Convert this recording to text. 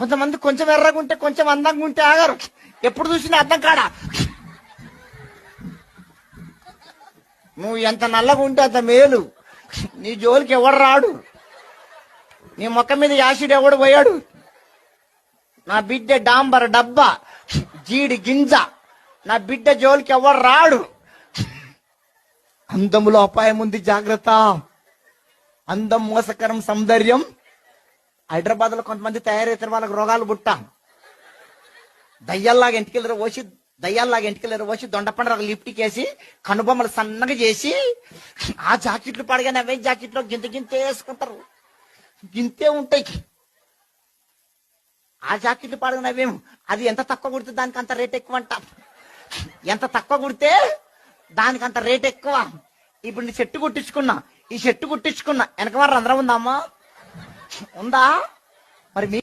కొంతమంది కొంచెం ఎర్రగా ఉంటే కొంచెం అందంగా ఉంటే ఆగారు. ఎప్పుడు చూసినా అర్థం కాడా? నువ్వు ఎంత నల్లగా ఉంటే అంత మేలు. నీ జోలికి ఎవడు రాడు? నీ మొక్క మీద యాసిడ్ ఎవడు పోయాడు? నా బిడ్డ డాంబర్ డబ్బా జీడి గింజ నా బిడ్డ జోలికి ఎవడు రాడు? అందములో అపాయం ఉంది జాగ్రత్త. అందం మోసకరం సౌందర్యం. హైదరాబాద్లో కొంతమంది తయారైతారు వాళ్ళకి రోగాలు పుట్టాం. దయ్యాల్లాగా ఇంటికెళ్ళరు పోసి దయ్యాల్లాగా ఇంటికెళ్ళరు పోసి దొండపండు లిఫ్ట్కి వేసి కనుబొమ్మలు సన్నగా చేసి ఆ జాకెట్లు పడగా అవే జాకెట్లో గింత గింత వేసుకుంటారు. గింతే ఉంటాయి. ఆ జాకెట్లు పడగనవేం అది ఎంత తక్కువ కుడితే దానికి అంత రేట్ ఎక్కువ అంట ఎంత తక్కువ కుడితే దానికి అంత రేట్ ఎక్కువ. ఇప్పుడు నీ చెట్టు కుట్టించుకున్నా ఈ చెట్టు కుట్టించుకున్నా వెనక వారు రంధ్రం ఉందమ్మా. ఉందా? మరి మీ